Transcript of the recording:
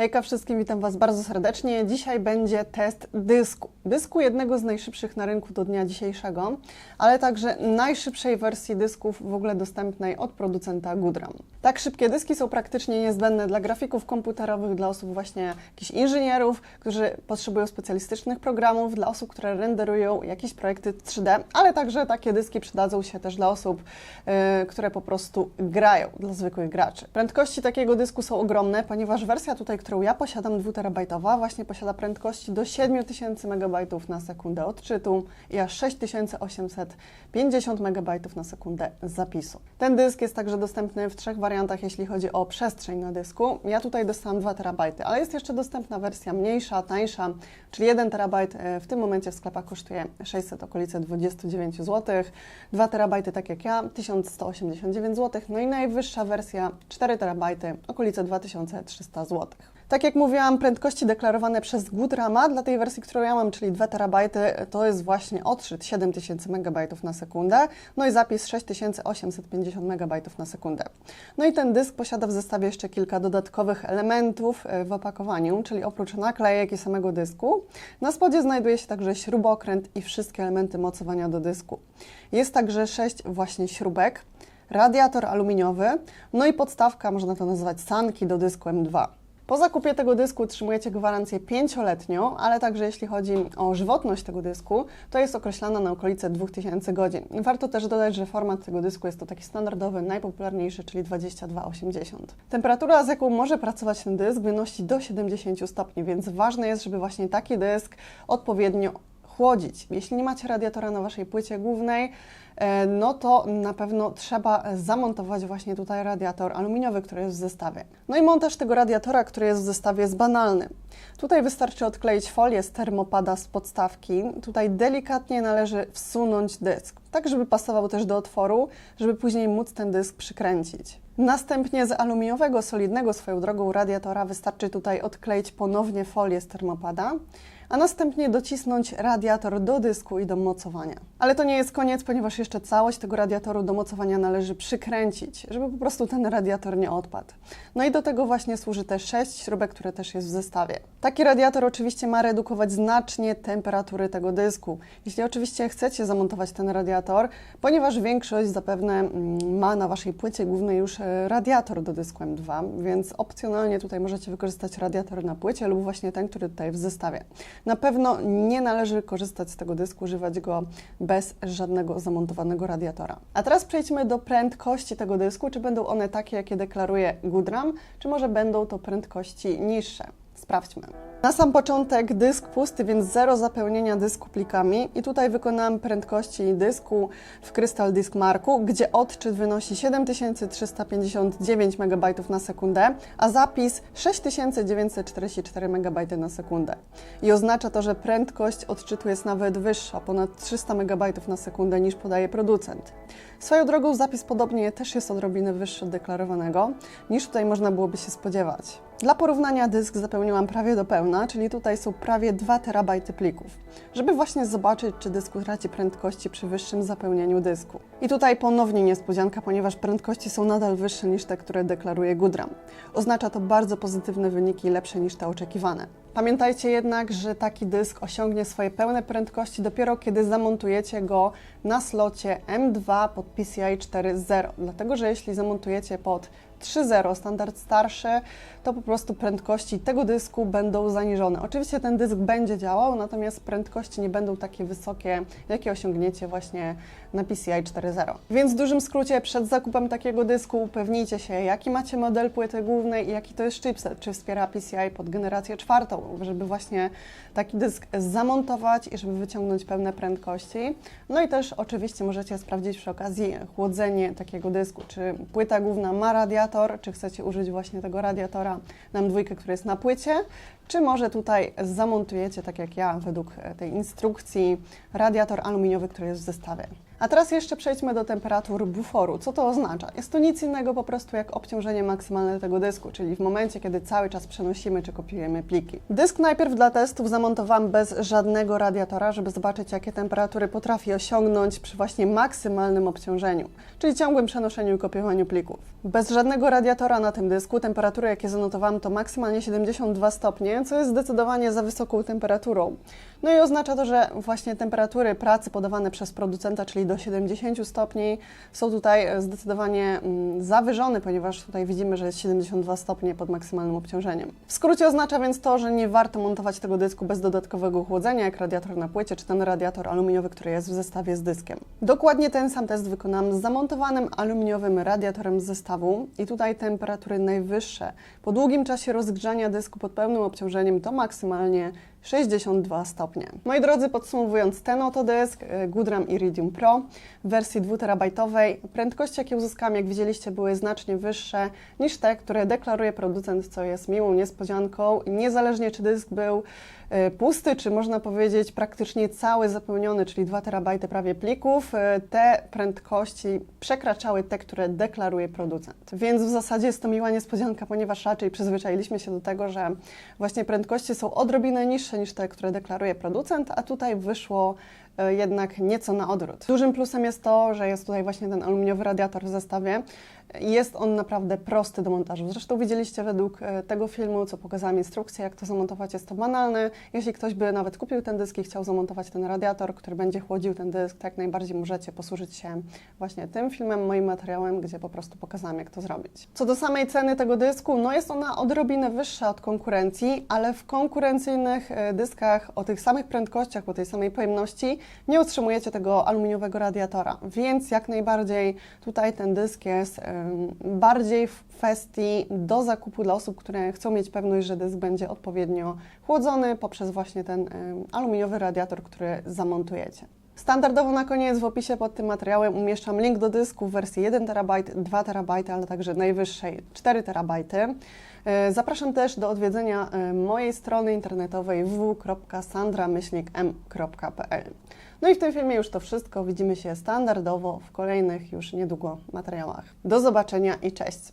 Hejka wszystkim, witam Was bardzo serdecznie. Dzisiaj będzie test dysku. Dysku jednego z najszybszych na rynku do dnia dzisiejszego, ale także najszybszej wersji dysków w ogóle dostępnej od producenta Goodram. Tak szybkie dyski są praktycznie niezbędne dla grafików komputerowych, dla osób właśnie jakichś inżynierów, którzy potrzebują specjalistycznych programów, dla osób, które renderują jakieś projekty 3D, ale także takie dyski przydadzą się też dla osób, yy, które po prostu grają, dla zwykłych graczy. Prędkości takiego dysku są ogromne, ponieważ wersja tutaj, którą ja posiadam, 2terabajtowa, właśnie posiada prędkości do 7000 MB na sekundę odczytu i aż 6850 MB na sekundę zapisu. Ten dysk jest także dostępny w trzech wariantach, jeśli chodzi o przestrzeń na dysku. Ja tutaj dostałam 2 terabajty, ale jest jeszcze dostępna wersja mniejsza, tańsza, czyli 1 terabajt e, w tym momencie w sklepach kosztuje 600 okolice 29 zł, 2 terabajty tak jak ja 1189 zł, no i najwyższa wersja 4 terabajty okolice 2300 zł. Tak jak mówiłam, prędkości deklarowane przez Goodrama dla tej wersji, którą ja mam, czyli 2 terabajty, to jest właśnie odczyt 7000 MB na sekundę, no i zapis 6850 MB na sekundę. No i ten dysk posiada w zestawie jeszcze kilka dodatkowych elementów e, w opakowaniu, czyli oprócz naklejek i samego dysku, na spodzie znajduje się także śrubokręt i wszystkie elementy mocowania do dysku. Jest także 6 właśnie śrubek, radiator aluminiowy, no i podstawka, można to nazywać sanki do dysku M2. Po zakupie tego dysku otrzymujecie gwarancję pięcioletnią, ale także jeśli chodzi o żywotność tego dysku, to jest określana na okolice 2000 godzin. Warto też dodać, że format tego dysku jest to taki standardowy, najpopularniejszy, czyli 2280. Temperatura, z jaką może pracować ten dysk, wynosi do 70 stopni, więc ważne jest, żeby właśnie taki dysk odpowiednio chłodzić. Jeśli nie macie radiatora na Waszej płycie głównej, e, no to na pewno trzeba zamontować właśnie tutaj radiator aluminiowy, który jest w zestawie. No i montaż tego radiatora, który jest w zestawie jest banalny. Tutaj wystarczy odkleić folię z termopada z podstawki. Tutaj delikatnie należy wsunąć dysk, tak żeby pasował też do otworu, żeby później móc ten dysk przykręcić. Następnie z aluminiowego, solidnego swoją drogą radiatora wystarczy tutaj odkleić ponownie folię z termopada, a następnie docisnąć radiator do dysku i do mocowania. Ale to nie jest koniec, ponieważ jeszcze całość tego radiatoru do mocowania należy przykręcić, żeby po prostu ten radiator nie odpadł. No i do tego właśnie służy te sześć śrubek, które też jest w zestawie. Taki radiator oczywiście ma redukować znacznie temperatury tego dysku. Jeśli oczywiście chcecie zamontować ten radiator, ponieważ większość zapewne mm, ma na Waszej płycie głównej już e, radiator do dysku M2, więc opcjonalnie tutaj możecie wykorzystać radiator na płycie lub właśnie ten, który tutaj w zestawie. Na pewno nie należy korzystać z tego dysku, używać go bez żadnego zamontowanego radiatora. A teraz przejdźmy do prędkości tego dysku. Czy będą one takie, jakie deklaruje Goodram, czy może będą to prędkości niższe? Sprawdźmy. Na sam początek dysk pusty, więc zero zapełnienia dysku plikami i tutaj wykonałam prędkości dysku w Crystal Disk Marku, gdzie odczyt wynosi 7359 MB na sekundę, a zapis 6944 MB na sekundę. I oznacza to, że prędkość odczytu jest nawet wyższa, ponad 300 MB na sekundę niż podaje producent. Swoją drogą zapis podobnie też jest odrobinę wyższy od deklarowanego, niż tutaj można byłoby się spodziewać. Dla porównania dysk zapełniłam prawie do czyli tutaj są prawie 2 terabajty plików, żeby właśnie zobaczyć, czy dysk traci prędkości przy wyższym zapełnieniu dysku. I tutaj ponownie niespodzianka, ponieważ prędkości są nadal wyższe niż te, które deklaruje Goodram. Oznacza to bardzo pozytywne wyniki, lepsze niż te oczekiwane. Pamiętajcie jednak, że taki dysk osiągnie swoje pełne prędkości dopiero kiedy zamontujecie go na slocie M2 pod PCI 4.0, dlatego że jeśli zamontujecie pod 3.0, standard starszy, to po prostu prędkości tego dysku będą zaniżone. Oczywiście ten dysk będzie działał, natomiast prędkości nie będą takie wysokie, jakie osiągniecie właśnie na PCI 4.0. Więc w dużym skrócie przed zakupem takiego dysku upewnijcie się, jaki macie model płyty głównej i jaki to jest chipset, czy wspiera PCI pod generację czwartą, żeby właśnie taki dysk zamontować i żeby wyciągnąć pełne prędkości. No i też oczywiście możecie sprawdzić przy okazji chłodzenie takiego dysku, czy płyta główna ma radiator, czy chcecie użyć właśnie tego radiatora na M2, który jest na płycie, czy może tutaj zamontujecie, tak jak ja, według tej instrukcji, radiator aluminiowy, który jest w zestawie. A teraz jeszcze przejdźmy do temperatur buforu. Co to oznacza? Jest to nic innego po prostu jak obciążenie maksymalne tego dysku, czyli w momencie, kiedy cały czas przenosimy czy kopiujemy pliki. Dysk najpierw dla testów zamontowałam bez żadnego radiatora, żeby zobaczyć, jakie temperatury potrafi osiągnąć przy właśnie maksymalnym obciążeniu, czyli ciągłym przenoszeniu i kopiowaniu plików. Bez żadnego radiatora na tym dysku temperatury, jakie zanotowałam, to maksymalnie 72 stopnie, co jest zdecydowanie za wysoką temperaturą. No i oznacza to, że właśnie temperatury pracy podawane przez producenta, czyli do 70 stopni, są tutaj zdecydowanie mm, zawyżone, ponieważ tutaj widzimy, że jest 72 stopnie pod maksymalnym obciążeniem. W skrócie oznacza więc to, że nie warto montować tego dysku bez dodatkowego chłodzenia, jak radiator na płycie, czy ten radiator aluminiowy, który jest w zestawie z dyskiem. Dokładnie ten sam test wykonam z zamontowanym aluminiowym radiatorem z zestawu i tutaj temperatury najwyższe po długim czasie rozgrzania dysku pod pełnym obciążeniem to maksymalnie 62 stopnie. Moi drodzy, podsumowując ten oto dysk y, Goodram Iridium Pro w wersji 2terabajtowej, prędkości jakie uzyskałam, jak widzieliście, były znacznie wyższe niż te, które deklaruje producent, co jest miłą niespodzianką. Niezależnie czy dysk był pusty, czy można powiedzieć praktycznie cały zapełniony, czyli 2 terabajty prawie plików, y, te prędkości przekraczały te, które deklaruje producent. Więc w zasadzie jest to miła niespodzianka, ponieważ raczej przyzwyczailiśmy się do tego, że właśnie prędkości są odrobinę niższe niż te, które deklaruje producent, a tutaj wyszło e, jednak nieco na odwrót. Dużym plusem jest to, że jest tutaj właśnie ten aluminiowy radiator w zestawie. Jest on naprawdę prosty do montażu. Zresztą widzieliście według e, tego filmu, co pokazałam instrukcję, jak to zamontować. Jest to banalne. Jeśli ktoś by nawet kupił ten dysk i chciał zamontować ten radiator, który będzie chłodził ten dysk, to jak najbardziej możecie posłużyć się właśnie tym filmem, moim materiałem, gdzie po prostu pokazałam, jak to zrobić. Co do samej ceny tego dysku, no jest ona odrobinę wyższa od konkurencji, ale w konkurencyjnych e, dyskach o tych samych prędkościach, o tej samej pojemności nie utrzymujecie tego aluminiowego radiatora, więc jak najbardziej tutaj ten dysk jest em, bardziej w kwestii do zakupu dla osób, które chcą mieć pewność, że dysk będzie odpowiednio chłodzony poprzez właśnie ten aluminiowy radiator, który zamontujecie. Standardowo na koniec w opisie pod tym materiałem umieszczam link do dysku w wersji 1 TB, 2 TB, ale także najwyższej 4 TB. E, Zapraszam też do odwiedzenia e, mojej strony internetowej www.sandra-m.pl. No i w tym filmie już to wszystko. Widzimy się standardowo w kolejnych już niedługo materiałach. Do zobaczenia i cześć!